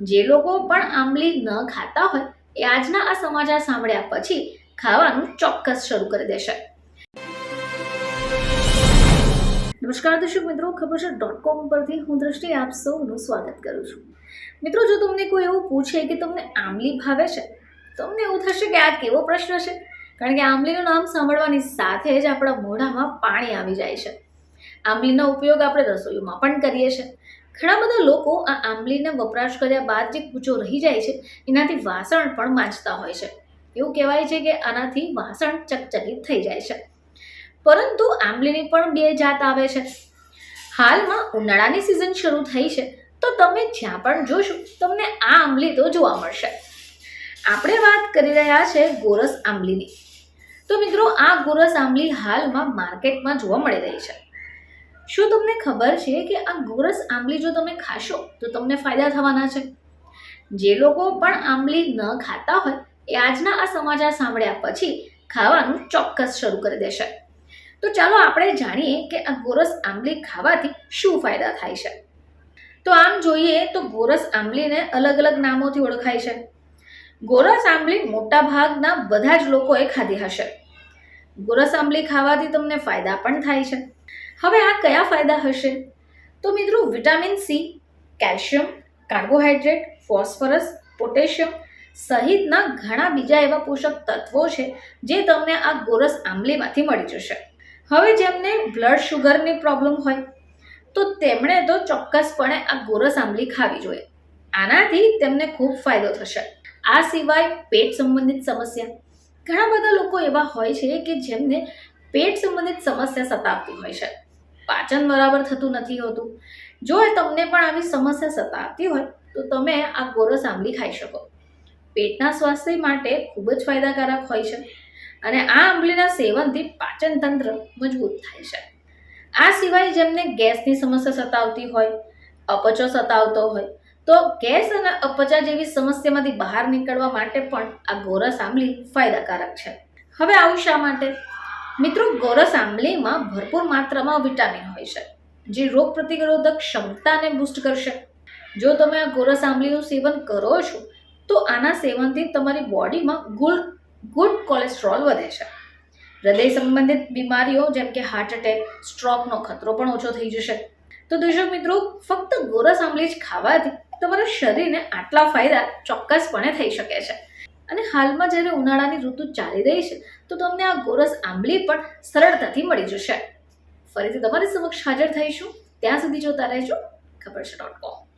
જે લોકો પણ આંબલી ન ખાતા હોય એ આજના આ સમાચાર સાંભળ્યા પછી ખાવાનું ચોક્કસ શરૂ કરી દેશે. નમસ્કાર દર્શક મિત્રો, ખબર છે ડોટ કોમ પરથી હું દ્રષ્ટિ આપ સૌનું સ્વાગત કરું છું. મિત્રો, જો તમને કોઈ એવું પૂછે કે તમને આંબલી ભાવે છે, તમને એવું થશે કે આ કેવો પ્રશ્ન છે? કારણ કે આંબલીનું નામ સાંભળવાની સાથે જ આપણા મોઢામાં પાણી આવી જાય છે. આંબલીનો ઉપયોગ આપણે રસોઈમાં પણ કરીએ છીએ. ઘણા બધા લોકો આ આંબલીને વપરાશ કર્યા બાદ જે કૂચો રહી જાય છે, એનાથી વાસણ પણ માંજતા હોય છે. એવું કહેવાય છે કે આનાથી વાસણ ચકચકિત થઈ જાય છે. પરંતુ આંબલીની પણ બે જાત આવે છે. હાલમાં ઉનાળાની સિઝન શરૂ થઈ છે, તો તમે જ્યાં પણ જોશો, તમને આ આંબલી તો જોવા મળશે. આપણે વાત કરી રહ્યા છે ગોરસ આંબલીની. તો મિત્રો, આ ગોરસ આંબલી હાલમાં માર્કેટમાં જોવા મળી રહી છે. શું તમને ખબર છે કે આ ગોરસ આંબલી જો તમે ખાશો, તો તમને ફાયદા થવાના છે? જે લોકો પણ આંબલી ન ખાતા હોય, એ આજના આ સમાચાર સાંભળ્યા પછી ખાવાનું ચોક્કસ શરૂ કરી દેશે. તો ચાલો આપણે જાણીએ કે આ ગોરસ આંબલી ખાવાથી શું ફાયદા થાય છે. તો આમ જોઈએ તો ગોરસ આંબલીને અલગ અલગ નામોથી ઓળખાય છે. ગોરસ આંબલી મોટા ભાગના બધા જ લોકોએ ખાધી હશે. ગોરસ આંબલી ખાવાથી તમને ફાયદા પણ થાય છે. હવે આ કયા ફાયદા હશે? તો મિત્રો, vitamin C, calcium carbohydrate phosphorus, potassium સહિતના ઘણા બીજા એવા પોષક તત્વો છે જે તમને આ ગોરસ આંબલીમાંથી મળી જશે. હવે જેમને બ્લડ શુગરની પ્રોબ્લેમ હોય, તો તેમણે તો ચોક્કસપણે આ ગોરસ આંબલી ખાવી જોઈએ. આનાથી તેમને ખૂબ ફાયદો થશે. આ સિવાય પેટ સંબંધિત સમસ્યા. ઘણા બધા લોકો એવા હોય છે કે જેમને પેટ સંબંધિત સમસ્યા સતાવતી હોય છે. પાચન બરાબર થતું નથી હોતું. જો એ તમને પણ આવી સમસ્યા સતાવતી હોય, તો તમે આ ગોરસ આંબલી ખાઈ શકો. પેટના સ્વાસ્થ્ય માટે ખૂબ જ ફાયદાકારક હોય છે અને આ આંબલીના સેવનથી પાચન તંત્ર મજબૂત થાય છે. આ સિવાય જેમને ગેસની સમસ્યા સતાવતી હોય, અપચો સતાવતો હોય, તો ગેસ અને અપચા જેવી સમસ્યામાંથી બહાર નીકળવા માટે પણ આ ગોરસ આંબલી ફાયદાકારક છે. હવે આવું શા માટે? મિત્રો ગોરસ આંબલીમાં ભરપૂર માત્રામાં વિટામિન હોય છે, જે રોગ પ્રતિરોધક ક્ષમતાને બૂસ્ટ કરશે. જો તમે આ ગોરસ આંબલીનું સેવન કરો છો, તો આના સેવનથી તમારી બોડીમાં ગુડ ગુડ કોલેસ્ટ્રોલ વધે છે. હૃદય સંબંધિત બીમારીઓ, જેમ કે હાર્ટ એટેક, સ્ટ્રોકનો ખતરો પણ ઓછો થઈ જશે. તો દર્શક મિત્રો, ફક્ત ગોરસ આંબલી જ ખાવાથી તમારા શરીરને આટલા ફાયદા ચોક્કસપણે થઈ શકે છે. અને હાલમાં જ્યારે ઉનાળાની ઋતુ ચાલી રહી છે, તો તમને આ ગોરસ આંબલી પણ સરળતાથી મળી જશે. ફરીથી તમારી સમક્ષ હાજર થઈશું. ત્યાં સુધી જોતા રહેજો. ખબર છે ડોટ કોમ